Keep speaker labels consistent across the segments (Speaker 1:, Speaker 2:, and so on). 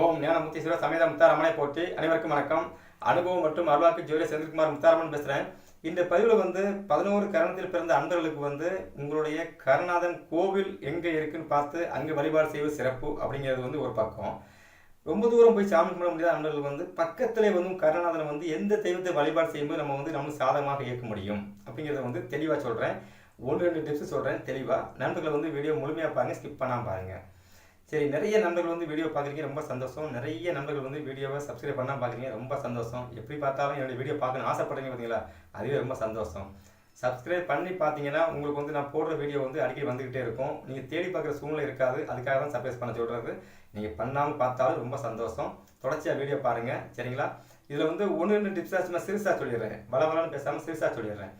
Speaker 1: ஓம் ஞானமுத்தீஸ்வரர் சமேத முத்தாரமனை போட்டி அனைவருக்கும் வணக்கம். அனுபவம் மற்றும் அருளாக்கு ஜோதி செந்தில்குமார் முத்தாரமன் பேசுகிறேன் இந்த பதிவில் வந்து பதினோரு கரணத்தில் பிறந்த அன்பர்களுக்கு வந்து உங்களுடைய கருணாதன் கோவில் எங்கே இருக்குன்னு பார்த்து அங்கே வழிபாடு செய்வது சிறப்பு அப்படிங்கிறது வந்து ஒரு பக்கம். ரொம்ப தூரம் போய் சாமி கும்பிட முடியாத அன்பர்கள் வந்து பக்கத்திலே வந்து கருணாதனை வந்து எந்த தெய்வத்தை வழிபாடு செய்யும்போது நம்ம வந்து நம்ம சாதகமாக இயக்க முடியும் அப்படிங்கிறத வந்து தெளிவாக சொல்கிறேன் ஒன்று ரெண்டு டிப்ஸ் சொல்கிறேன் தெளிவாக நண்பர்களை வந்து வீடியோ முழுமையாக பாருங்கள் ஸ்கிப் பண்ணாமல் பாருங்கள் சரி நிறைய நண்பர்கள் வந்து வீடியோ பார்க்குறீங்க ரொம்ப சந்தோஷம். நிறைய நண்பர்கள் வந்து வீடியோவை சப்ஸ்கிரைப் பண்ணால் பார்க்குறீங்க ரொம்ப சந்தோஷம். எப்படி பார்த்தாலும் என்னுடைய வீடியோ பார்க்கணும் ஆசைப்படுறீங்க பார்த்தீங்களா அதுவே ரொம்ப சந்தோஷம். சப்ஸ்கிரைப் பண்ணி பார்த்தீங்கன்னா உங்களுக்கு வந்து நான் போடுற வீடியோ வந்து அடிக்கடி வந்துக்கிட்டே இருக்கும். நீங்கள் தேடி பார்க்குற சூழ்நிலை இருக்காது. அதுக்காக தான் சப்ஸ்கிரைப் பண்ண சொல்கிறது நீங்கள் பண்ணாமல் பார்த்தாலும் ரொம்ப சந்தோஷம். தொடர்ச்சியாக வீடியோ பாருங்கள் சரிங்களா? இதில் வந்து ஒன்று ரெண்டு டிப்ஸாக நான் சிறுசாக சொல்லிடுறேன். பலவலான்னு பேசாமல் சிறுசாக சொல்லிடுறேன்.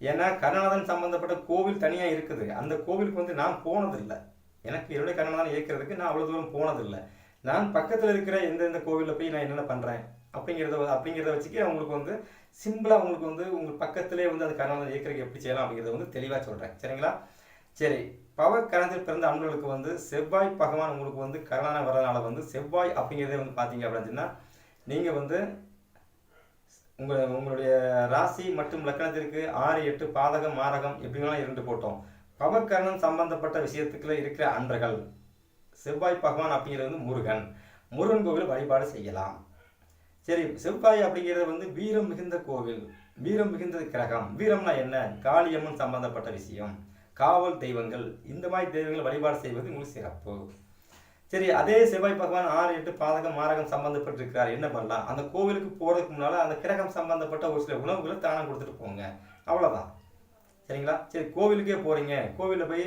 Speaker 1: ஏன்னா கர்நாதன் சம்மந்தப்பட்ட கோவில் தனியாக இருக்குது. அந்த கோவிலுக்கு வந்து நான் போனதில்லை. எனக்கு என்னுடைய கருணாநாதன் இயக்கிறதுக்கு நான் அவ்வளோ தூரம் போனதில்லை. நான் பக்கத்தில் இருக்கிற எந்தெந்த கோவிலில் போய் நான் என்னென்ன பண்ணுறேன் அப்படிங்கிறத அப்படிங்கிறத வச்சுக்கி உங்களுக்கு வந்து சிம்பிளாக உங்களுக்கு வந்து உங்கள் பக்கத்திலே வந்து அந்த கருணாநாதன் இயக்கிறதுக்கு எப்படி செய்யலாம் அப்படிங்கிறத வந்து தெளிவாக சொல்கிறேன் சரிங்களா? சரி பவர் கரணத்தில் பிறந்த அன்பர்களுக்கு வந்து செவ்வாய் பகவான் உங்களுக்கு வந்து கரணான வரதுனால வந்து செவ்வாய் அப்படிங்கிறதே வந்து பார்த்தீங்க அப்படின்னு சொன்னால் நீங்கள் வந்து உங்கள் உங்களுடைய ராசி மற்றும் லக்கணத்திற்கு ஆறு எட்டு பாதகம் மாரகம் எப்படிலாம் இரண்டு போட்டோம். பவக்கரணம் சம்பந்தப்பட்ட விஷயத்துக்குள்ள இருக்கிற அன்பர்கள் செவ்வாய் பகவான் அப்படிங்கிறது வந்து முருகன். முருகன் கோவில் வழிபாடு செய்யலாம். சரி செவ்வாய் அப்படிங்கிறது வந்து வீரம் மிகுந்த கோவில். வீரம் மிகுந்த கிரகம். வீரம்னா என்ன? காளியம்மன் சம்பந்தப்பட்ட விஷயம். காவல் தெய்வங்கள். இந்த மாதிரி தெய்வங்கள் வழிபாடு செய்வது உங்களுக்கு சிறப்பு. சரி அதே செவ்வாய் பகவான் ஆறு எட்டு பாதகம் மாரகம் சம்பந்தப்பட்டிருக்கிறார். என்ன பண்ணலாம்? அந்த கோவிலுக்கு போகிறதுக்கு முன்னால் அந்த கிரகம் சம்பந்தப்பட்ட ஒரு சில உணவுகளை தானம் கொடுத்துட்டு போங்க. அவ்வளோதான் சரிங்களா? சரி கோவிலுக்கே போகிறீங்க கோவிலில் போய்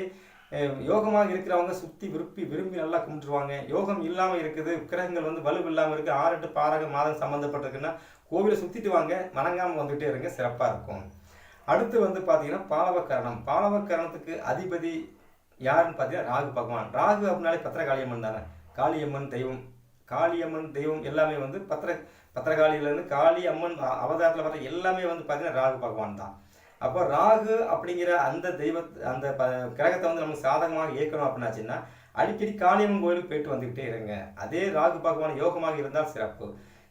Speaker 1: யோகமாக இருக்கிறவங்க சுற்றி விருப்பி விரும்பி நல்லா கும்பிட்டுருவாங்க. யோகம் இல்லாமல் இருக்குது கிரகங்கள் வந்து வலுவு இல்லாமல் இருக்குது ஆறு எட்டு பாரக மாதம் சம்மந்தப்பட்டிருக்குன்னா கோவிலை சுற்றிட்டு வாங்க வணங்காமல் வந்துகிட்டே இருங்க சிறப்பாக இருக்கும். அடுத்து வந்து பார்த்தீங்கன்னா பாலவக்கரணம். பாலவக்கரணத்துக்கு அதிபதி யாருன்னு பார்த்தீங்கன்னா ராகு பகவான். ராகு அப்படின்னாலே பத்திரகாளியம்மன் தானே. காளியம்மன் தெய்வம். காளியம்மன் தெய்வம் எல்லாமே வந்து பத்திர பத்திரகாளியிலேருந்து காளி அம்மன் அவதாரத்தில் வர எல்லாமே வந்து பார்த்தீங்கன்னா ராகு பகவான் தான். அப்போ ராகு அப்படிங்கிற அந்த தெய்வ அந்த ப கிரகத்தை வந்து நமக்கு சாதகமாக இயக்கணும் அப்படின்னாச்சுன்னா அடிக்கடி காளியம்மன் கோயிலுக்கு போயிட்டு வந்துக்கிட்டே இருங்க. அதே ராகு பகவான் யோகமாக இருந்தால் சிறப்பு.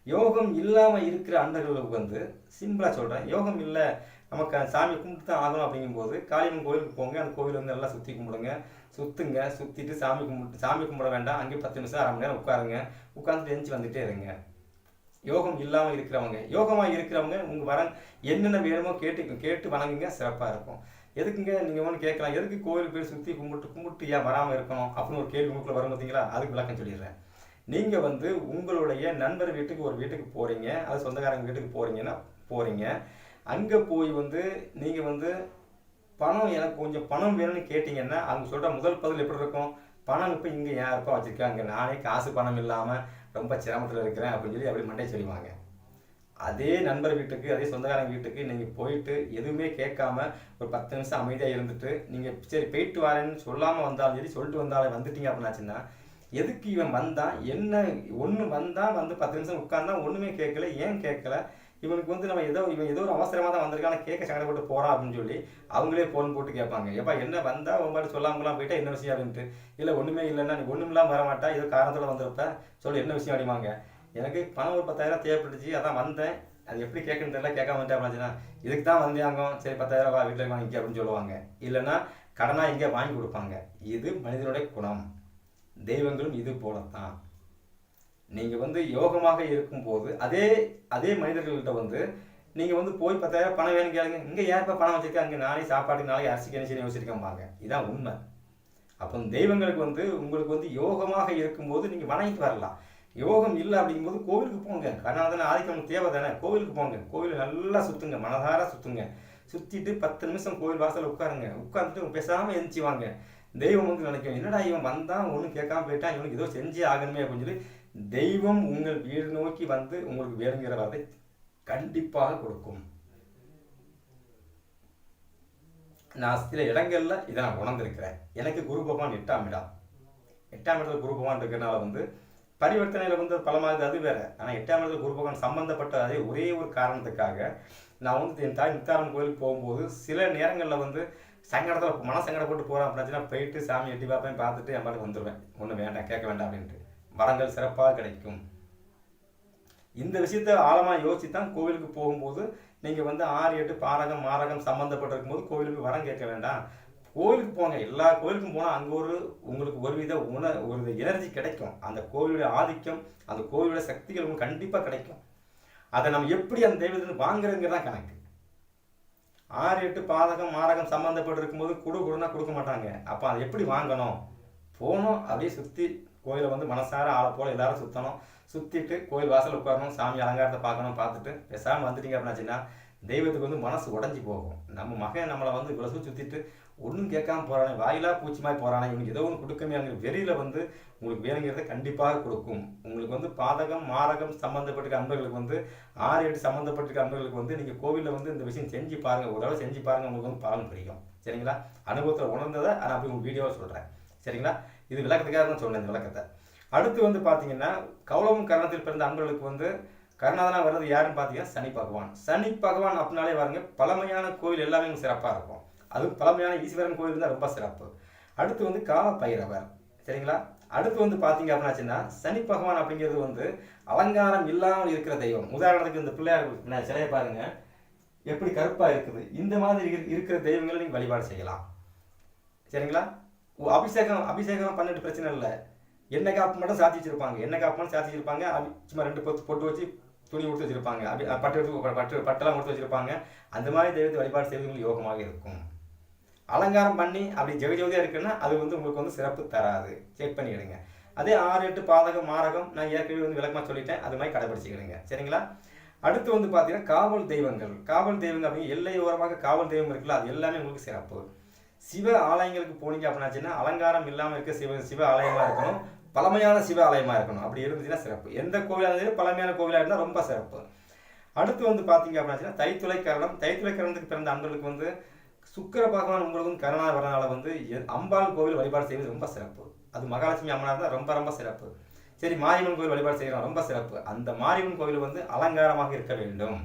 Speaker 1: யோகம் இல்லாமல் இருக்கிற அண்டர்களுக்கு வந்து சிம்பிளாக சொல்கிறேன் யோகம் இல்லை நமக்கு சாமி கும்பிட்டு தான் ஆகணும் அப்படிங்கும்போது காளியம்மன் கோயிலுக்கு போங்க. அந்த கோவில் வந்து நல்லா சுற்றி கும்பிடுங்க. சுற்றுங்க சுற்றிட்டு சாமி கும்பிட்டு சாமி கும்பிட வேண்டாம். அங்கேயே பத்து நிமிஷம் அரை மணி நேரம் உட்காருங்க. உட்காந்துட்டு எந்திச்சு வந்துகிட்டே இருங்க. யோகம் இல்லாமல் இருக்கிறவங்க யோகமாக இருக்கிறவங்க உங்கள் வர என்னென்ன வேணுமோ கேட்டு கேட்டு வணங்குங்க சிறப்பாக இருக்கும். எதுக்குங்க நீங்கள் ஒன்று கேட்கலாம்? எதுக்கு கோயில் போய் சுற்றி கும்பிட்டு கும்பிட்டு ஏன் வராமல் இருக்கணும்? அப்படின்னு ஒரு கேள்வி உங்களுக்குள்ள வரும் பார்த்தீங்களா அதுக்கு விளக்கம் சொல்லிடுறேன். நீங்கள் வந்து உங்களுடைய நண்பர் வீட்டுக்கு ஒரு வீட்டுக்கு போகிறீங்க அது சொந்தக்காரங்க வீட்டுக்கு போகிறீங்கன்னா போகிறீங்க அங்கே போய் வந்து நீங்கள் வந்து பணம் எனக்கு கொஞ்சம் பணம் வேணும்னு கேட்டிங்கன்னா அவங்க சொல்கிற முதல் பதில் எப்படி இருக்கும்? பணம் இப்போ இங்கே யாருப்பா வச்சுருக்காங்க? நானே காசு பணம் இல்லாமல் ரொம்ப சிரமத்தில் இருக்கிறேன் அப்படின்னு சொல்லி அப்படி மண்டே சொல்லுவாங்க. அதே நண்பர் வீட்டுக்கு அதே சொந்தக்காரங்க வீட்டுக்கு நீங்கள் போயிட்டு எதுவுமே கேட்காம ஒரு பத்து நிமிஷம் அமைதியாக இருந்துட்டு நீங்கள் சரி போயிட்டு வரேன்னு சொல்லாமல் வந்தாலும் சரி சொல்லிட்டு வந்தாலும் வந்துட்டீங்க அப்படின்னாச்சுன்னா எதுக்கு இவன் வந்தான்? என்ன ஒன்று வந்தான் வந்து பத்து நிமிஷம் உட்காந்தான் ஒன்றுமே கேட்கல ஏன் கேட்கல? இவனுக்கு வந்து நம்ம ஏதோ இவன் ஏதோ ஒரு அவசரமாக தான் வந்திருக்கான் ஆனா கேட்க சங்கடப்பட்டு போகிறான் அப்படின்னு சொல்லி அவங்களே ஃபோன் போட்டு கேட்பாங்க. ஏப்பா என்ன வந்தா உன் மாதிரி சொல்லாமலாம் போயிட்டா என்ன விஷயம் அப்படின்ட்டு? இல்லை ஒன்றுமே இல்லைன்னா நீ ஒன்றும் இல்லாமல் வர மாட்டா ஏதோ காரணத்தில் வந்திருப்ப? சொல்லு என்ன விஷயம் அப்படிமாங்க எனக்கு பணம் ஒரு பத்தாயிரம் தேவைப்பட்டுச்சு அதான் வந்தேன். அது எப்படி கேட்கணும் தெரியல கேட்காம வந்துட்டேன் அப்படின்னா இதுக்கு தான் வந்தாங்க சரி பத்தாயிரம் வா வீட்டில் வாங்கிக்க அப்படின்னு சொல்லுவாங்க. இல்லைன்னா கடனாக இங்கே வாங்கி கொடுப்பாங்க. இது மனிதனுடைய குணம். தெய்வங்களும் இது போலத்தான். நீங்கள் வந்து யோகமாக இருக்கும்போது அதே அதே மனிதர்கள்கிட்ட வந்து நீங்கள் வந்து போய் பத்தாயிரம் பணம் வேணும் கேளுங்க. இங்கே யாருப்பா பணம் வச்சிருக்காங்க நாளை சாப்பாட்டுக்கு நாளைக்கு அரிசி கணிச்சு யோசிச்சிருக்கேன் இதான் உண்மை. அப்போ தெய்வங்களுக்கு வந்து உங்களுக்கு வந்து யோகமாக இருக்கும்போது நீங்கள் வணங்கிட்டு வரலாம். யோகம் இல்லை அப்படிங்கும்போது கோவிலுக்கு போங்க. கர்நாதன ஆதிக்கம் தேவை தானே? கோவிலுக்கு போங்க. கோவில் நல்லா சுற்றுங்க மனதார சுற்றுங்க சுற்றிட்டு பத்து நிமிஷம் கோவில் வாசலில் உட்காருங்க. உட்காந்துட்டு பேசாமல் எந்திரிச்சு வாங்க. தெய்வம் வந்து நினைக்கும். என்னடா இவன் வந்தான்? ஒன்றும் கேட்காம போயிட்டான். இவனுக்கு ஏதோ செஞ்சே ஆகணுமே அப்படின்னு சொல்லி தெய்வம் உங்கள் வீடு நோக்கி வந்து உங்களுக்கு வேணுங்கிற வரதை கண்டிப்பாக கொடுக்கும். நான் சில இடங்கள்ல இதை நான் உணர்ந்திருக்கிறேன். எனக்கு குரு பகவான் எட்டாம் இடம். எட்டாம் இடத்துல குரு பகவான் இருக்கிறனால வந்து பரிவர்த்தனையில் வந்து பலமாகுது அது வேற. ஆனால் எட்டாம் இடத்துல குரு பகவான் சம்பந்தப்பட்ட அதே ஒரே ஒரு காரணத்துக்காக நான் வந்து என் தாய் முத்தாரம் கோயிலுக்கு போகும்போது சில நேரங்களில் வந்து சங்கடத்தில் மன சங்கடப்பட்டு போகிறேன் அப்படின்னா போயிட்டு சாமி எட்டி பார்ப்பேன் பார்த்துட்டு என் பாட்டுக்கு வந்துடுவேன் ஒன்றும் வேண்டாம் கேட்க வேண்டாம் அப்படின்ட்டு. வரங்கள் சிறப்பாக கிடைக்கும். இந்த விஷயத்த ஆழமாக யோசித்து தான் கோவிலுக்கு போகும்போது நீங்கள் வந்து ஆறு எட்டு பாரகம் மாரகம் சம்மந்தப்பட்டிருக்கும் போது கோவிலுக்கு வரம் கேட்க வேண்டாம். கோவிலுக்கு போங்க. எல்லா கோவிலுக்கும் போனால் அங்கே ஒரு உங்களுக்கு ஒரு வித உண ஒரு எனர்ஜி கிடைக்கும். அந்த கோவிலுடைய ஆதிக்கம் அந்த கோவிலுடைய சக்திகள் உங்களுக்கு கண்டிப்பாக கிடைக்கும். அதை நம்ம எப்படி அந்த தெய்வத்திலிருந்து வாங்குறதுங்கிறது தான் கணக்கு. ஆறு எட்டு பாதகம் மாரகம் சம்மந்தப்பட்டு இருக்கும்போது குடு கொடுனா கொடுக்க மாட்டாங்க. அப்போ அதை எப்படி வாங்கணும்? போனோம் அப்படியே சுற்றி கோயிலை வந்து மனசார ஆளை போல எல்லாரும் சுற்றணும் சுற்றிட்டு கோயில் வாசல் உட்காரணும் சாமி அலங்காரத்தை பார்க்கணும் பார்த்துட்டு பேசாமல் வந்துட்டீங்க அப்படின்னாச்சுன்னா தெய்வத்துக்கு வந்து மனசு உடஞ்சி போகும். நம்ம மகன் நம்மளை வந்து இவ்வளோ சுற்றிட்டு ஒன்றும் கேட்காம போகிறானே வாயிலா பூச்சி மாதிரி போகிறானே இவனுக்கு ஏதோ ஒன்று கொடுக்கமே அங்கே வெளியில் வந்து உங்களுக்கு வேணுங்கிறத கண்டிப்பாக கொடுக்கும். உங்களுக்கு வந்து பாதகம் மாரகம் சம்மந்தப்பட்டிருக்க அன்பர்களுக்கு வந்து ஆறு எட்டு சம்மந்தப்பட்டிருக்க அன்பர்களுக்கு வந்து நீங்கள் கோவிலில் வந்து இந்த விஷயம் செஞ்சு பாருங்கள் ஒரு தடவை செஞ்சு பாருங்கள் உங்களுக்கு வந்து பலன் புரியும் சரிங்களா? அனுபவத்தில் உணர்ந்ததை நான் அப்படி உங்கள் வீடியோவை சொல்கிறேன் சரிங்களா? இது விளக்கத்துக்காக தான் இந்த விளக்கத்தை. அடுத்து வந்து பார்த்தீங்கன்னா கௌளவம் கரணத்தில் பிறந்த அன்பர்களுக்கு வந்து கருணாதனா வர்றது யாருன்னு பார்த்தீங்கன்னா சனி பகவான். சனி பகவான் அப்படின்னாலே பாருங்க பழமையான கோவில் எல்லாமே சிறப்பாக இருக்கும். அதுவும் பழமையான ஈஸ்வரன் கோவில் தான் ரொம்ப சிறப்பு. அடுத்து வந்து கால பைரவர் சரிங்களா? அடுத்து வந்து பார்த்தீங்க அப்படின்னாச்சுன்னா சனி பகவான் அப்படிங்கிறது வந்து அலங்காரம் இல்லாமல் இருக்கிற தெய்வம். உதாரணத்துக்கு இந்த பிள்ளையார் சிலையை பாருங்க. எப்படி கருப்பாக இருக்குது. இந்த மாதிரி இரு- இருக்கிற தெய்வங்களை நீங்கள் வழிபாடு செய்யலாம். சரிங்களா? அபிஷேகம் அபிஷேகம் பண்ணிட்டு பிரச்சனை இல்லை. எண்ணெய் காப்பு மட்டும் சாத்தி வச்சிருப்பாங்க. எண்ணெய் காப்பு மட்டும் சாத்தி வச்சிருப்பாங்க. அபி- சும்மா ரெண்டு பொத்து பொட்டு வச்சு துணி கொடுத்து வச்சிருப்பாங்க. அபி பட்டு எடுத்து பட்டு பட்டெல்லாம் கொடுத்து வச்சிருப்பாங்க. அந்த மாதிரி தெய்வத்தை வழிபாடு செய்வது யோகமாக இருக்கும். அலங்காரம் பண்ணி அப்படி ஜெகஜோதியாக இருக்குன்னா அது வந்து உங்களுக்கு வந்து சிறப்பு தராது. செக் பண்ணிடுங்க அதே ஆறு எட்டு பாதகம் மாரகம் நான் ஏற்கனவே வந்து விளக்கமாக சொல்லிட்டேன். அது மாதிரி கடைபிடிச்சிக்கிடுங்க சரிங்களா? அடுத்து வந்து பார்த்தீங்கன்னா காவல் தெய்வங்கள். காவல் தெய்வங்கள் அப்படிங்க எல்லையோரமாக காவல் தெய்வம் இருக்குல்ல அது எல்லாமே உங்களுக்கு சிறப்பு. சிவ ஆலயங்களுக்கு போனீங்க அப்படின்னாச்சுன்னா அலங்காரம் இல்லாமல் இருக்க சிவ சிவ ஆலயமாக இருக்கணும். பழமையான சிவ ஆலயமாக இருக்கணும். அப்படி இருந்துச்சுன்னா சிறப்பு. எந்த கோவிலாக இருந்தாலும் பழமையான கோவிலாக இருந்தால் ரொம்ப சிறப்பு. அடுத்து வந்து பார்த்தீங்க அப்படின்னாச்சுன்னா தைத்துளை கரணம். தைத்துளை கரணத்துக்கு பிறந்த அன்பர்களுக்கு வந்து சுக்கிர பகவான் உங்களுக்கு கருணா வரனால வந்து அம்பாள் கோவில் வழிபாடு செய்வது ரொம்ப சிறப்பு. அது மகாலட்சுமி அம்மனா இருந்தால் ரொம்ப ரொம்ப சிறப்பு. சரி மாரியம்மன் கோவில் வழிபாடு செய்கிறோம் ரொம்ப சிறப்பு. அந்த மாரியம்மன் கோவில் வந்து அலங்காரமாக இருக்க வேண்டும்.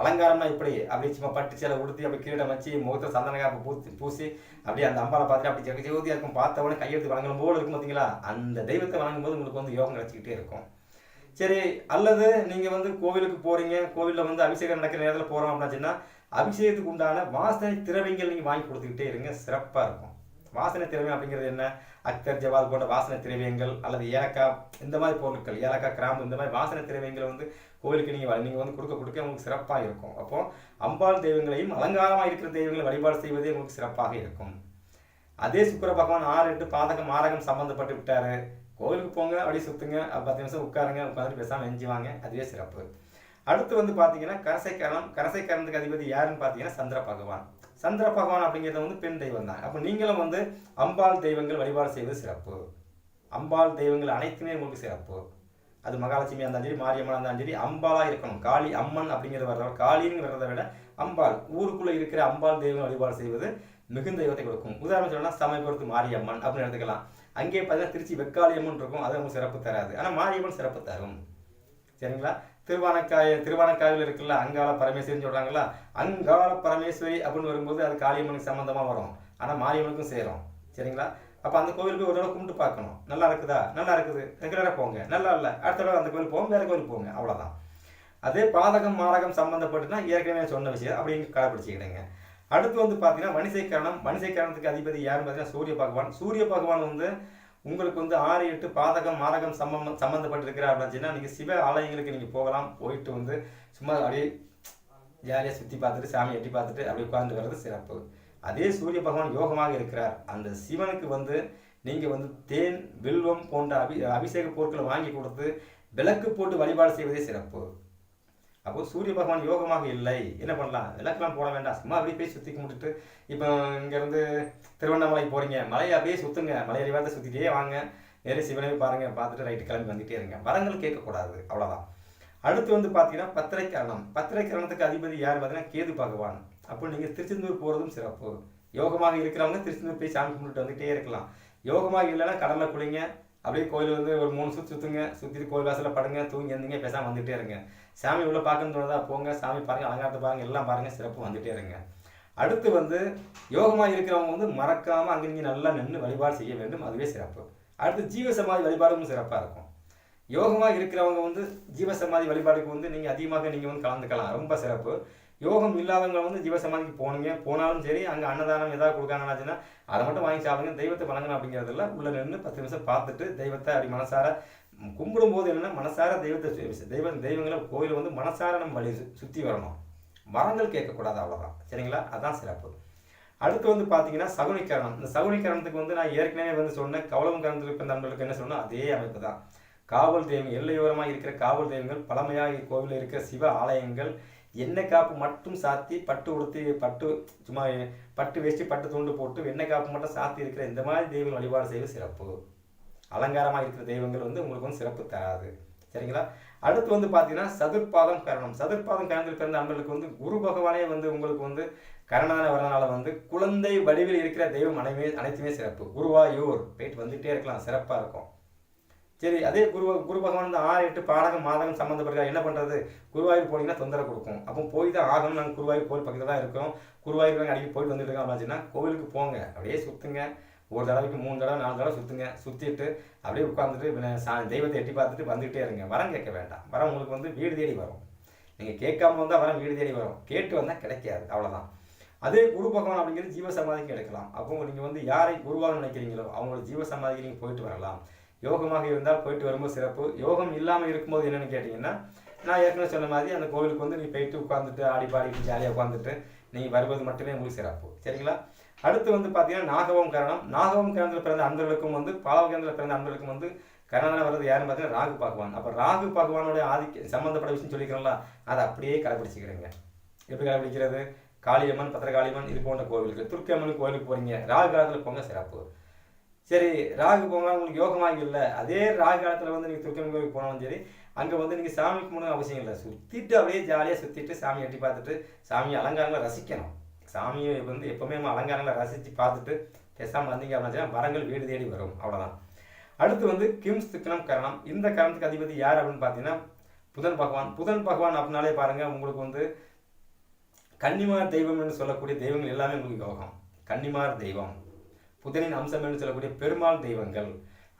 Speaker 1: அலங்காரம்னா இப்படி. அப்படி சும்மா பட்டு சேலை உடுத்தி அப்படி கிரீடம் வச்சு முகத்தை சந்தனக்காப்பு பூசி பூசி அப்படியே அந்த அம்பாவை பார்த்துட்டு அப்படி ஜெக இருக்கும். பார்த்தவொடனே கையெழுத்து வழங்கணும் போல இருக்கும் பார்த்தீங்களா அந்த தெய்வத்தை வழங்கும் போது உங்களுக்கு வந்து யோகம் கிடைச்சிக்கிட்டே இருக்கும். சரி அல்லது நீங்கள் வந்து கோவிலுக்கு போகிறீங்க கோவிலில் வந்து அபிஷேகம் நடக்கிற நேரத்தில் போகிறோம் அப்படின்னா அபிஷேகத்துக்கு உண்டான வாசனை திரவியங்கள் நீங்கள் வாங்கி கொடுத்துக்கிட்டே இருங்க. சிறப்பாக இருக்கும். வாசனை திரவியம் அப்படிங்கிறது என்ன? அக்தர் ஜவால் போன்ற வாசனை திரவியங்கள் அல்லது ஏலக்காய் இந்த மாதிரி பொருட்கள் ஏலக்காய் கிராம்பு இந்த மாதிரி வாசனை திரவியங்களை வந்து கோவிலுக்கு நீங்கள் நீங்கள் வந்து கொடுக்க கொடுக்க உங்களுக்கு சிறப்பாக இருக்கும். அப்போ அம்பாள் தெய்வங்களையும் அலங்காரமாக இருக்கிற தெய்வங்களை வழிபாடு செய்வதே உங்களுக்கு சிறப்பாக இருக்கும். அதே சுக்கிர பகவான் ஆறு எட்டு பாதகம் மாரகம் சம்மந்தப்பட்டு விட்டாரு. கோவிலுக்கு போங்க அப்படியே சுத்துங்க பத்து நிமிஷம் உட்காருங்க உட்காந்து பேசாமல் எஞ்சுவாங்க அதுவே சிறப்பு. அடுத்து வந்து பார்த்தீங்கன்னா கரசைக்கரணம் கரசைக்கரணத்துக்கு அதிபதி யாருன்னு பார்த்தீங்கன்னா சந்திர பகவான். சந்திர பகவான் அப்படிங்கிறது வந்து பெண் தெய்வம் தான். அப்போ நீங்களும் வந்து அம்பாள் தெய்வங்கள் வழிபாடு செய்வது சிறப்பு. அம்பாள் தெய்வங்கள் அனைத்துமே உங்களுக்கு சிறப்பு. அது மகாலட்சுமி இருந்தாலும் சரி மாரியம்மன் இருந்தாலும் சரி அம்பாளா இருக்கணும். காளி அம்மன் அப்படிங்கிற வர்ற காளின்னு வர்றதை விட அம்பாள். ஊருக்குள்ள இருக்கிற அம்பாள் தெய்வம் வழிபாடு செய்வது மிகுந்த தெய்வத்தை கொடுக்கும். உதாரணம் சொல்லணும்னா சமயபுரத்து மாரியம்மன் அப்படின்னு எடுத்துக்கலாம். அங்கே பார்த்தீங்கன்னா திருச்சி வெக்காளியம்மன் இருக்கும். அது நமக்கு சிறப்பு தராது. ஆனால் மாரியம்மன் சிறப்பு தரும். சரிங்களா? திருவானக்காய திருவானக்காயில் இருக்குல்ல அங்காள பரமேஸ்வரின்னு சொல்றாங்களா அங்காள பரமேஸ்வரி அப்படின்னு வரும்போது அது காளியம்மனுக்கு சம்மந்தமா வரும். ஆனால் மாரியம்மனுக்கும் சேரும். சரிங்களா? அப்போ அந்த கோவிலுக்கு ஒரு தடவை கும்பிட்டு பார்க்கணும். நல்லா இருக்குதா? நல்லா இருக்குது. ரெகுலராக போங்க. நல்லா இல்லை. அடுத்த தடவை அந்த கோவில் போங்க வேற கோவில் போங்க அவ்வளோதான் அதே பாதகம் மாரகம் சம்மந்தப்பட்டுனா ஏற்கனவே சொன்ன விஷயம். அப்படி கடைப்பிடிச்சிக்கிடுங்க அடுத்து வந்து பார்த்தீங்கன்னா மணிசைக்கரணம் மணிசைக்கரணத்துக்கு அதிபதி யாருன்னு பார்த்தீங்கன்னா சூரிய பகவான். சூரிய பகவான் வந்து உங்களுக்கு வந்து ஆறு எட்டு பாதகம் மாரகம் சம்மந்தம் சம்மந்தப்பட்டிருக்கிறார் அப்படின்னா நீங்கள் சிவ ஆலயங்களுக்கு நீங்கள் போகலாம். போயிட்டு வந்து சும்மா அப்படியே ஜாலியாக சுற்றி பார்த்துட்டு சாமி எட்டி பார்த்துட்டு அப்படியே உட்காந்து வர்றது சிறப்பு. அதே சூரிய பகவான் யோகமாக இருக்கிறார். அந்த சிவனுக்கு வந்து நீங்கள் வந்து தேன் வில்வம் போன்ற அபி அபிஷேக பொருட்களை வாங்கி கொடுத்து விளக்கு போட்டு வழிபாடு செய்வதே சிறப்பு. அப்போ சூரிய பகவான் யோகமாக இல்லை. என்ன பண்ணலாம்? விளக்கெல்லாம் போட வேண்டாம். சும்மா அப்படியே போய் சுற்றி கும்பிட்டுட்டு இப்போ இங்கேருந்து திருவண்ணாமலை போகிறீங்க மலையை அப்படியே சுற்றுங்க மலை அறிவாரத்தை சுற்றிட்டே வாங்க. நேரே சிவனையே பாருங்க. பார்த்துட்டு ரைட்டு கிளம்பி வந்துட்டே இருங்க. வரங்கள் கேட்கக்கூடாது. அவ்வளோதான் அடுத்து வந்து பார்த்தீங்கன்னா பத்திரை பத்திரைக்கரணத்துக்கு பத்திரை அதிபதி யார்? பார்த்தீங்கன்னா கேது பகவான். அப்போ நீங்கள் திருச்செந்தூர் போகிறதும் சிறப்பு. யோகமாக இருக்கிறவங்க திருச்செந்தூர் போய் சாமி கும்பிட்டு வந்துகிட்டே இருக்கலாம். யோகமாக இல்லைன்னா கடலில் குளிங்க அப்படியே கோயில் வந்து ஒரு மூணு சுற்றி சுற்றுங்க சுற்றிட்டு கோயில் வாசலில் படுங்க தூங்கி இருந்தீங்க பேசாமல் வந்துகிட்டே இருங்க. சாமி உள்ள பார்க்கணும் தோணுதா போங்க சாமி பாருங்க அலங்காரத்தை பாருங்க எல்லாம் பாருங்க சிறப்பு வந்துகிட்டே இருங்க. அடுத்து வந்து யோகமாக இருக்கிறவங்க வந்து மறக்காமல் அங்கே நீங்கள் நல்லா நின்று வழிபாடு செய்ய வேண்டும் அதுவே சிறப்பு. அடுத்து ஜீவசமாதி வழிபாடும் சிறப்பாக இருக்கும். யோகமாக இருக்கிறவங்க வந்து ஜீவசமாதி வழிபாடுக்கு வந்து நீங்கள் அதிகமாக நீங்கள் வந்து கலந்துக்கலாம். ரொம்ப சிறப்பு. யோகம் இல்லாதவங்க வந்து ஜீவசமாதிக்கு போனீங்க போனாலும் சரி அங்கே அன்னதானம் ஏதாவது கொடுக்காங்கன்னாச்சுன்னா அதை மட்டும் வாங்கி சாப்பிடுங்க. தெய்வத்தை வணங்கணும் அப்படிங்கிறதுல உள்ள நின்று பத்து நிமிஷம் பார்த்துட்டு தெய்வத்தை அப்படி மனசார கும்பிடும் கும்பிடும்போது என்னென்னா மனசார தெய்வத்தை தெய்வம் தெய்வ தெய்வங்களை கோயில் வந்து மனசார நம்ம வழி சுற்றி வரணும். வரங்கள் கேட்கக்கூடாது அவ்வளோதான் சரிங்களா? அதான் சிறப்பு. அடுத்து வந்து பார்த்தீங்கன்னா சகுனிக்கரணம். இந்த சகுனிக்கரணத்துக்கு வந்து நான் ஏற்கனவே வந்து சொன்னேன் கவலம் கரணத்தில் இருக்கிற நண்பர்களுக்கு என்ன சொன்னோம் அதே அமைப்பு தான். காவல் தெய்வம் எல்லையோரமாக இருக்கிற காவல் தெய்வங்கள் பழமையாக கோவிலில் இருக்கிற சிவ ஆலயங்கள் எண்ணெய் காப்பு மட்டும் சாத்தி பட்டு உடுத்தி பட்டு சும்மா பட்டு வேஷ்டி பட்டு துண்டு போட்டு எண்ணெய் காப்பு மட்டும் சாத்தி இருக்கிற இந்த மாதிரி தெய்வங்கள் வழிபாடு செய்வது சிறப்பு. அலங்காரமாக இருக்கிற தெய்வங்கள் வந்து உங்களுக்கு வந்து சிறப்பு தராது. சரிங்களா? அடுத்து வந்து பார்த்தீங்கன்னா சதுர்பாதம் கரணம். சதுர்பாதம் கரணத்தில் பிறந்த அன்பர்களுக்கு வந்து குரு பகவானே வந்து உங்களுக்கு வந்து கரணான வரனால வந்து குழந்தை வடிவில் இருக்கிற தெய்வம் அனைமே அனைத்துமே சிறப்பு. குருவாயூர் போயிட்டு வந்துட்டே இருக்கலாம். சிறப்பாக இருக்கும். சரி அதே குரு குரு பகவான் இந்த ஆறு எட்டு பாடகம் மாதகம் சம்மந்தப்பட்ட என்ன பண்ணுறது குருவாயூர் போனீங்கன்னா தொந்தரவு கொடுக்கும். அப்போ போய் தான் ஆகணும். நாங்கள் குருவாயூர் கோயில் பக்கத்தில் தான் இருக்கோம் குருவாயூர் நாங்கள் அடிக்கடி போயிட்டு வந்துட்டு இருக்கோம் அப்படின்னா கோவிலுக்கு போங்க. அப்படியே சுற்றுங்க ஒரு தடவைக்கு மூணு தடவை நாலு தடவை சுற்றுங்க சுற்றிட்டு அப்படியே உட்காந்துட்டு சா தெய்வத்தை எட்டி பார்த்துட்டு வந்துகிட்டே இருங்க. வரம் கேட்க வேண்டாம். வரம் உங்களுக்கு வந்து வீடு தேடி வரும். நீங்கள் கேட்காம வந்தால் வரம் வீடு தேடி வரும். கேட்டு வந்தால் கிடைக்காது. அவ்வளோதான் அதே குரு பகவான் அப்படிங்கிறது ஜீவசமாதிக்கு எடுக்கலாம். அப்போ நீங்கள் வந்து யாரை குருவாக நினைக்கிறீங்களோ அவங்களோட ஜீவசமாதிக்கு நீங்கள் போயிட்டு வரலாம். யோகமாக இருந்தால் போயிட்டு வரும்போது சிறப்பு. யோகம் இல்லாமல் இருக்கும்போது என்னென்னு கேட்டிங்கன்னா நான் ஏற்கனவே சொன்ன மாதிரி அந்த கோவிலுக்கு வந்து நீ போயிட்டு உட்காந்துட்டு ஆடி பாடிட்டு ஜாலியாக உட்காந்துட்டு நீங்கள் வருவது மட்டுமே உங்களுக்கு சிறப்பு. சரிங்களா? அடுத்து வந்து பார்த்தீங்கன்னா நாகவம் கரணம். நாகவம் கரணத்தில் பிறந்த அன்பர்களுக்கும் வந்து பாலவகேந்திரத்தில் பிறந்த அன்பர்களுக்கும் வந்து கரணம் வர்றது யாருன்னு பார்த்தீங்கன்னா ராகு பகவான். அப்போ ராகு பகவானோட ஆதிக்க சம்மந்தப்பட்ட விஷயம் சொல்லிக்கிறோம்ல அதை அப்படியே கடைபிடிச்சிக்கிறேங்க எப்படி கடைபிடிக்கிறது காளியம்மன் பத்திரகாளியம்மன் இது போன்ற கோவிலுக்கு துர்க்கியம்மன் கோவிலுக்கு போகிறீங்க ராகு காலத்தில் போங்க சிறப்பு. சரி ராகு போங்க உங்களுக்கு யோகமாக இல்லை அதே ராகு காலத்தில் வந்து நீங்கள் துர்க்கன் கோவிலுக்கு போனாலும் சரி அங்கே வந்து நீங்கள் சாமி கும்பிடணும் அவசியம் இல்லை. சுற்றிட்டு அப்படியே ஜாலியாக சுற்றிட்டு சாமி எட்டி பார்த்துட்டு சாமி அலங்காரங்களை ரசிக்கணும். சாமியை வந்து எப்போவுமே நம்ம அலங்காரங்களை ரசித்து பார்த்துட்டு பேசாமல் வந்தீங்க அப்படின்னா மரங்கள் வீடு தேடி வரும். அவ்வளோதான் அடுத்து வந்து கிம்ஸ் திக்கணம் கரணம். இந்த கரணத்துக்கு அதிபதி யார் அப்படின்னு பார்த்தீங்கன்னா புதன் பகவான். புதன் பகவான் அப்படின்னாலே பாருங்கள் உங்களுக்கு வந்து கன்னிமார் தெய்வம்னு சொல்லக்கூடிய தெய்வங்கள் எல்லாமே உங்களுக்கு யோகம். கன்னிமார் தெய்வம். புதனின் அம்சம் என்று சொல்லக்கூடிய பெருமாள் தெய்வங்கள்.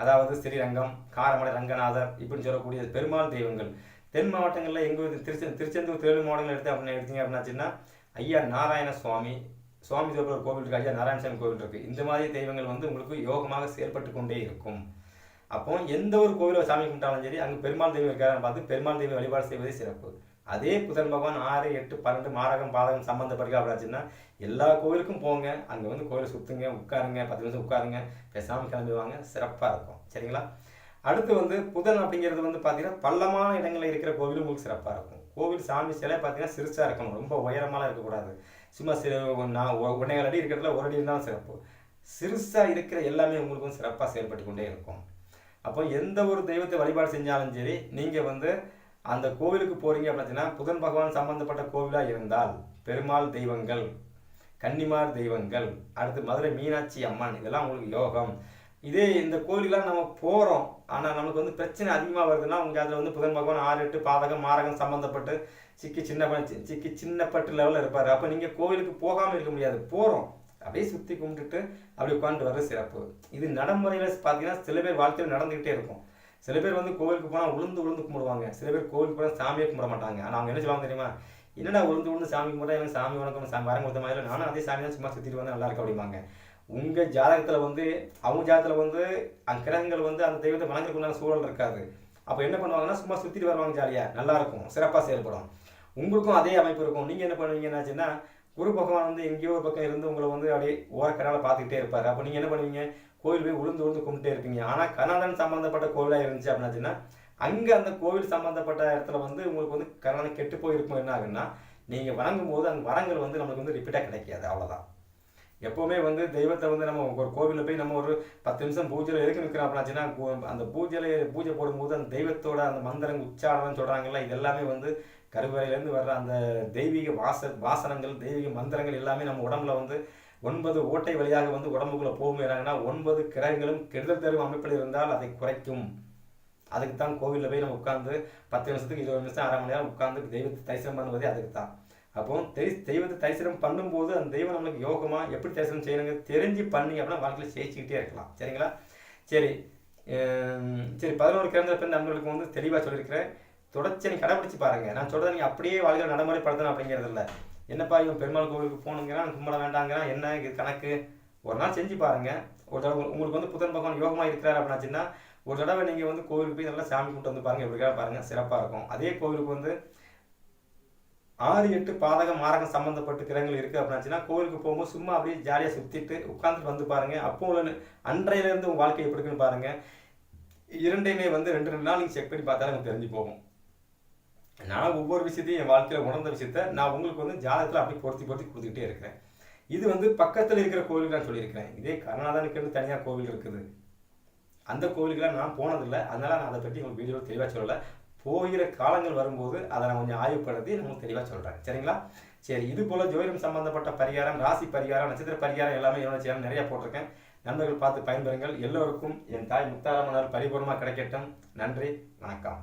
Speaker 1: அதாவது ஸ்ரீரங்கம் காரமடை ரங்கநாதர் இப்படின்னு சொல்லக்கூடிய பெருமாள் தெய்வங்கள். தென் மாவட்டங்களில் எங்கள் திருச்செ திருச்செந்தூர் தேர்வு மாவட்டங்கள் எடுத்து அப்படின்னு எடுத்தீங்க அப்படின்னாச்சுன்னா ஐயா நாராயண சுவாமி சுவாமி தேவர் கோவில் இருக்கு ஐயா நாராயணசாமி கோவில் இருக்கு. இந்த மாதிரி தெய்வங்கள் வந்து உங்களுக்கு யோகமாக செயல்பட்டு கொண்டே இருக்கும். அப்போ எந்த ஒரு கோவிலை சாமி கும்பிட்டாலும் சரி அங்கே பெருமாள் தெய்வம் இருக்காருன்னு பார்த்து பெருமாள் தெய்வம் வழிபாடு செய்வதே சிறப்பு. அதே புதன் பகவான் ஆறு எட்டு பன்னெண்டு மாரகம் பாதகம் சம்மந்தப்படுகிற அப்படின்னா எல்லா கோவிலுக்கும் போங்க. அங்கே வந்து கோயிலை சுற்றுங்க உட்காருங்க பத்து நிமிஷம் உட்காருங்க பேசாமல் கிளம்பிடுவாங்க. சிறப்பாக இருக்கும். சரிங்களா? அடுத்து வந்து புதன் அப்படிங்கிறது வந்து பார்த்தீங்கன்னா பள்ளமான இடங்களில் இருக்கிற கோவிலும் உங்களுக்கு சிறப்பாக இருக்கும். கோவில் சாமி சிலை பார்த்தீங்கன்னா சிறுசாக இருக்கணும். ரொம்ப உயரமாலாம் இருக்கக்கூடாது. சும்மா சிறு நான் உடனே அடி இருக்கிறதுல ஒரு அடி இருந்தாலும் சிறப்பு. சிறுசாக இருக்கிற எல்லாமே உங்களுக்கும் சிறப்பாக செயல்பட்டு கொண்டே இருக்கும். அப்போ எந்த ஒரு தெய்வத்தை வழிபாடு செஞ்சாலும் சரி நீங்கள் வந்து அந்த கோவிலுக்கு போறீங்க அப்படின்னா புதன் பகவான் சம்பந்தப்பட்ட கோவிலாக இருந்தால் பெருமாள் தெய்வங்கள் கன்னிமார் தெய்வங்கள் அடுத்து மதுரை மீனாட்சி அம்மன் இதெல்லாம் உங்களுக்கு யோகம். இதே இந்த கோவிலுக்கெல்லாம் நம்ம போகிறோம் ஆனால் நமக்கு வந்து பிரச்சனை அதிகமாக வருதுன்னா உங்களுக்கு அதில் வந்து புதன் பகவான் ஆறு எட்டு பாதகம் மாரகம் சம்மந்தப்பட்டு சிக்கி சின்ன சிக்கி சின்னப்பட்டு லெவலில் இருப்பார். அப்போ நீங்கள் கோவிலுக்கு போகாமல் இருக்க முடியாது. போகிறோம் அப்படியே சுற்றி கும்பிட்டுட்டு அப்படி உட்காந்து வர்றது சிறப்பு. இது நடைமுறையில் பார்த்தீங்கன்னா சில பேர் வாழ்க்கையில் நடந்துக்கிட்டே இருக்கும். சில பேர் வந்து கோவிலுக்கு போனால் உளுந்து உளுந்து கும்பிடுவாங்க. சில பேர் கோவிலுக்கு போனால் சாமியே கும்பிட மாட்டாங்க. ஆனால் அவங்க என்ன சொல்லுவாங்க தெரியுமா? என்னடா உளுந்து உளுந்து சாமி கும்பிட்டா எனக்கு சாமி வணக்கம் சாமி வரம் கொடுத்த மாதிரி நானும் அதே சாமி தான் சும்மா சுற்றிட்டு வந்தால் நல்லா இருக்கு அப்படிம்பாங்க. உங்கள் ஜாதகத்தில் வந்து அவங்க ஜாதகத்தில் வந்து அந்த கிரகங்கள் வந்து அந்த தெய்வத்தை வணங்குறதுக்குண்டான சூழல் இருக்காது. அப்போ என்ன பண்ணுவாங்கன்னா சும்மா சுற்றிட்டு வருவாங்க ஜாலியாக நல்லா இருக்கும். சிறப்பாக செயல்படும். உங்களுக்கும் அதே அமைப்பு இருக்கும். நீங்கள் என்ன பண்ணுவீங்க என்னாச்சுன்னா குரு பகவான் வந்து எங்கேயோ ஒரு பக்கம் இருந்து உங்களை வந்து அப்படியே ஓரக்கடால பார்த்துக்கிட்டே இருப்பார். அப்போ நீங்கள் என்ன பண்ணுவீங்க? கோயில் போய் உளுந்து உளுந்து கும்பிட்டே இருப்பீங்க. ஆனால் கர்நாடகன் சம்மந்தப்பட்ட கோவிலாக இருந்துச்சு அப்படின்னாச்சுன்னா அங்கே அந்த கோவில் சம்மந்தப்பட்ட இடத்துல வந்து உங்களுக்கு வந்து கர்நாடகம் கெட்டு போயிருக்கும் என்ன ஆகுன்னா நீங்கள் வணங்கும் போது அந்த வரங்கள் வந்து நமக்கு வந்து ரிப்பீட்டாக கிடைக்காது அவ்வளோதான் எப்போவுமே வந்து தெய்வத்தை வந்து நம்ம ஒரு கோவிலில் போய் நம்ம ஒரு பத்து நிமிஷம் பூஜையில் எதுக்கு நிற்கிறோம் அப்படின்னாச்சுன்னா அந்த பூஜையில் பூஜை போடும்போது அந்த தெய்வத்தோட அந்த மந்திரம் உச்சாரணம் சொல்கிறாங்கல்ல இது எல்லாமே வந்து கருவறையிலேருந்து வர்ற அந்த தெய்வீக வாச வாசனங்கள் தெய்வீக மந்திரங்கள் எல்லாமே நம்ம உடம்புல வந்து ஒன்பது ஓட்டை வழியாக வந்து உடம்புக்குள்ளே போகும் போகும்போதுனா ஒன்பது கிரகங்களும் கெடுதல் தரும் அமைப்பில் இருந்தால் அதை குறைக்கும். அதுக்கு தான் கோவிலில் போய் நம்ம உட்காந்து பத்து நிமிஷத்துக்கு இருபது நிமிஷம் அரை மணி நேரம் உட்காந்து தெய்வத்தை தரிசனம் பண்ணுவதே அதுக்கு தான் அப்போ தெய் தெய்வத்தை தரிசனம் பண்ணும்போது அந்த தெய்வம் நம்மளுக்கு யோகமாக எப்படி தரிசனம் செய்யணுங்க தெரிஞ்சு பண்ணி அப்படின்னா வாழ்க்கையில் ஜெயிச்சுக்கிட்டே இருக்கலாம். சரிங்களா? சரி. சரி பதினோரு கிழந்த பிறந்த நண்பர்களுக்கு வந்து தெளிவாக சொல்லியிருக்கிறேன். தொடர்ச்சி நீ கடைப்பிடிச்சு பாருங்கள் நான் சொல்கிறத நீங்கள் அப்படியே வாழ்க்கையில் நடைமுறைப்படுத்தணும் அப்படிங்கிறது இல்லை. என்னப்பா இவன் பெருமாள் கோவிலுக்கு போகணுங்கிறான் கும்பிட வேண்டாங்கிறான் என்ன இது கணக்கு? ஒரு நாள் செஞ்சு பாருங்க. ஒரு தடவை உங்களுக்கு வந்து புதன் பகவான் யோகமாக இருக்கிறார் அப்படின்னாச்சுன்னா ஒரு தடவை நீங்கள் வந்து கோவிலுக்கு போய் நல்லா சாமி கும்பிட்டு வந்து பாருங்க. எப்படி பாருங்க சிறப்பாக இருக்கும். அதே கோவிலுக்கு வந்து ஆறு எட்டு பாதகம் மாரகம் சம்மந்தப்பட்ட கிரகங்கள் இருக்குது அப்படின்னாச்சுன்னா கோவிலுக்கு போகும்போது சும்மா அப்படியே ஜாலியாக சுற்றிட்டு உட்காந்துட்டு வந்து பாருங்கள் அப்போ உள்ள அன்றையிலேருந்து உங்கள் வாழ்க்கை எப்படி இருக்குன்னு பாருங்கள் இரண்டையுமே வந்து ரெண்டு ரெண்டு நாள் நீங்கள் செக் பண்ணி பார்த்தா உங்களுக்கு தெரிஞ்சு போகும். நான் ஒவ்வொரு விஷயத்தையும் என் வாழ்க்கையில் உணர்ந்த விஷயத்த நான் உங்களுக்கு வந்து ஜாதகத்தில் அப்படி பொருத்தி பொருத்தி கொடுத்துக்கிட்டே இருக்கிறேன். இது வந்து பக்கத்தில் இருக்கிற கோவில் நான் சொல்லியிருக்கிறேன். இதே கருணாதனுக்கு தனியாக கோவில் இருக்குது. அந்த கோவிலுக்கெல்லாம் நான் போனதில்லை. அதனால் நான் அதை பற்றி உங்களுக்கு வீடியோ தெளிவாக சொல்லலை. போகிற காலங்கள் வரும்போது அதை நான் கொஞ்சம் ஆய்வுப்படுத்தி நான் உங்களுக்கு தெளிவாக சொல்கிறேன் சரிங்களா? சரி இது போல் ஜோதிடம் சம்பந்தப்பட்ட பரிகாரம் ராசி பரிகாரம் நட்சத்திர பரிகாரம் எல்லாமே என்னோட சேனல் நிறைய போட்டிருக்கேன். நண்பர்கள் பார்த்து பயன்பெறுங்கள். எல்லோருக்கும் என் தாய் முத்தாரம்மனால் பரிபூர்ணமாக கிடைக்கட்டும். நன்றி வணக்கம்.